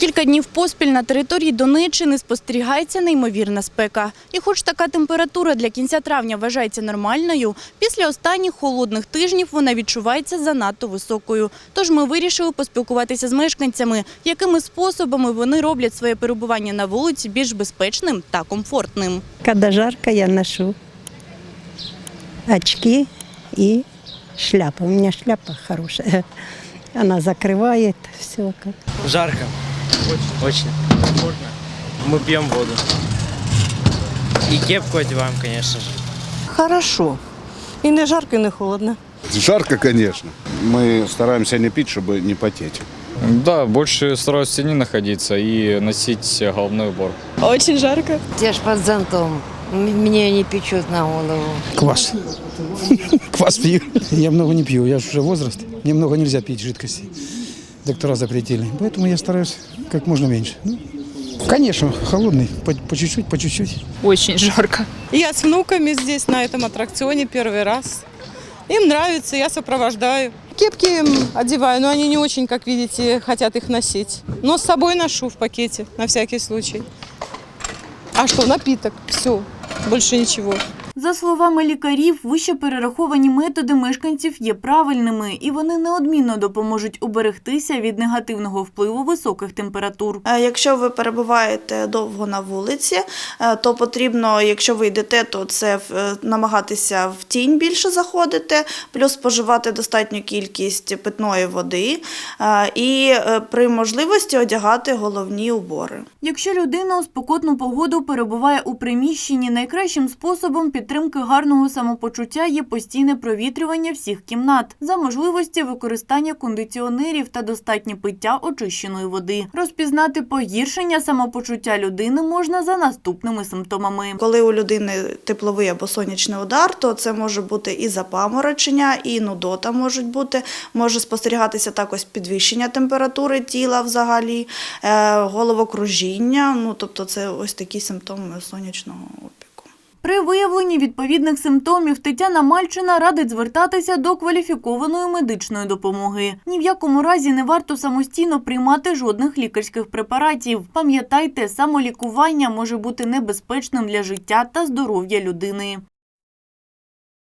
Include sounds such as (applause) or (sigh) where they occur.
кілька днів поспіль на території Донеччини спостерігається неймовірна спека. І хоч така температура для кінця травня вважається нормальною, після останніх холодних тижнів вона відчувається занадто високою. Тож ми вирішили поспілкуватися з мешканцями, якими способами вони роблять своє перебування на вулиці більш безпечним та комфортним. Когда жарко, я ношу очки и шляпа. У меня шляпа хорошая. Она закрывает все. Как. Жарко. Очень. Очень. Мы пьем воду. И кепку одеваем, конечно же. Хорошо. І не жарко, і не холодно. Жарко, конечно. Мы стараемся не пить, чтобы не потеть. Да, больше стараюсь в тени находиться и носить головной убор. Очень жарко. Я ж под зонтом. Мне не печет на голову. Квас. (laughs) Квас пью. Я много не пью, я же уже возраст. Мне много нельзя пить жидкости. Доктора запретили. Поэтому я стараюсь как можно меньше. Ну, конечно, холодный, по, по чуть-чуть, по чуть-чуть. Очень жарко. Я с внуками здесь на этом аттракционе первый раз. Им нравится, я сопровождаю. Кепки им одеваю, но они не очень, как видите, хотят их носить. Но с собой ношу в пакете, на всякий случай. А что, напиток, все, больше ничего. За словами лікарів, вище перераховані методи мешканців є правильними, і вони неодмінно допоможуть уберегтися від негативного впливу високих температур. Е, Якщо ви перебуваєте довго на вулиці, е, то потрібно, якщо ви йдете, то це е, намагатися в тінь більше заходити, плюс споживати достатню кількість питної води і при можливості одягати головні убори. Якщо людина у спекотну погоду перебуває у приміщенні, найкращим способом підтримки гарного самопочуття є постійне провітрювання всіх кімнат за можливості використання кондиціонерів та достатнє пиття очищеної води. Розпізнати погіршення самопочуття людини можна за наступними симптомами. Коли у людини тепловий або сонячний удар, то це може бути і запаморочення, і нудота можуть бути. Може спостерігатися також підвищення температури тіла взагалі, е, головокружіння. Ну тобто, це ось такі симптоми сонячного. При виявленні відповідних симптомів Тетяна Мальчина радить звертатися до кваліфікованої медичної допомоги. Ні в якому разі не варто самостійно приймати жодних лікарських препаратів. Пам'ятайте, самолікування може бути небезпечним для життя та здоров'я людини.